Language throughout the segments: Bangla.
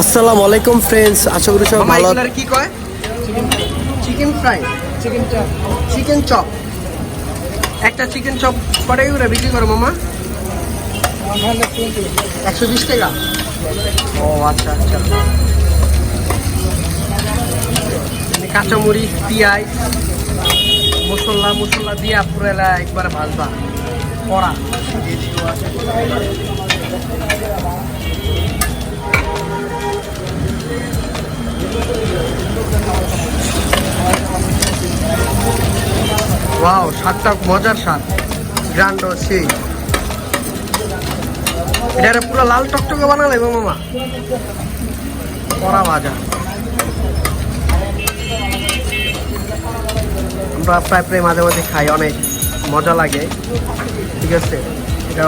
আসসালামু আলাইকুম ফ্রেন্ডস আশা করি সবাই মামা ভালো কি কয়? Chicken fry chicken chop chicken chop একটা চিকেন চপ কটাই করে বিক্রি করো মামা। একশো বিশ টাকা। ও আচ্ছা আচ্ছা। কাঁচামরিচ পিঁয়াজ মশলা মশলা দিয়ে পুরো এলা একবারে ভাজবা। কড়া। ওয়াও, স্বাদটা মজার স্বাদ। গ্রান্ড সেই এটা পুরো লাল টকটকে বানালে মামা। কড়া ভাজা। আমরা প্রায় প্রায় মাঝে মাঝে খাই, অনেক মজা লাগে। ঠিক আছে? এটা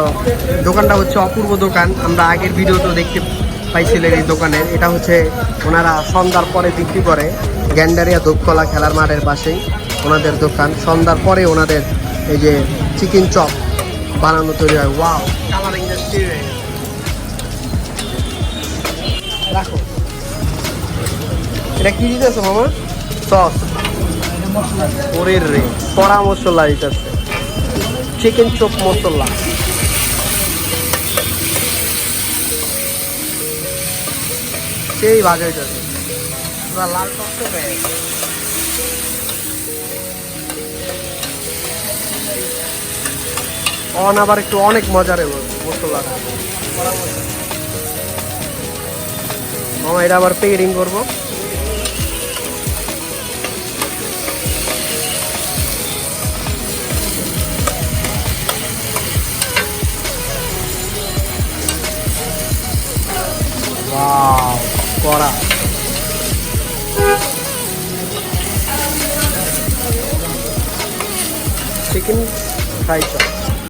দোকানটা হচ্ছে অপূর্ব দোকান। আমরা আগের ভিডিওতে দেখতে পাইছিলেন এই দোকানের এটা হচ্ছে ওনারা সন্ধ্যার পরে বিক্রি করে। গ্যান্ডারিয়া দোপকলা খেলার মাঠের পাশেই। ওনাদের দোকান। সন্ধ্যার পরে ওনাদের এই যে চিকেন চপ বানানো তৈরি হয়। ওয়াও রাখো। এটা কি দিতেছো রে, কড়া মশলা চিকেন চপ মশলা। সেই ভাজা হইতেছে লাল টকটকে অন আবার একটু অনেক মজার মশলা মামা এটা আবার পেয়ারিং করব। কড়া। Chicken fry chop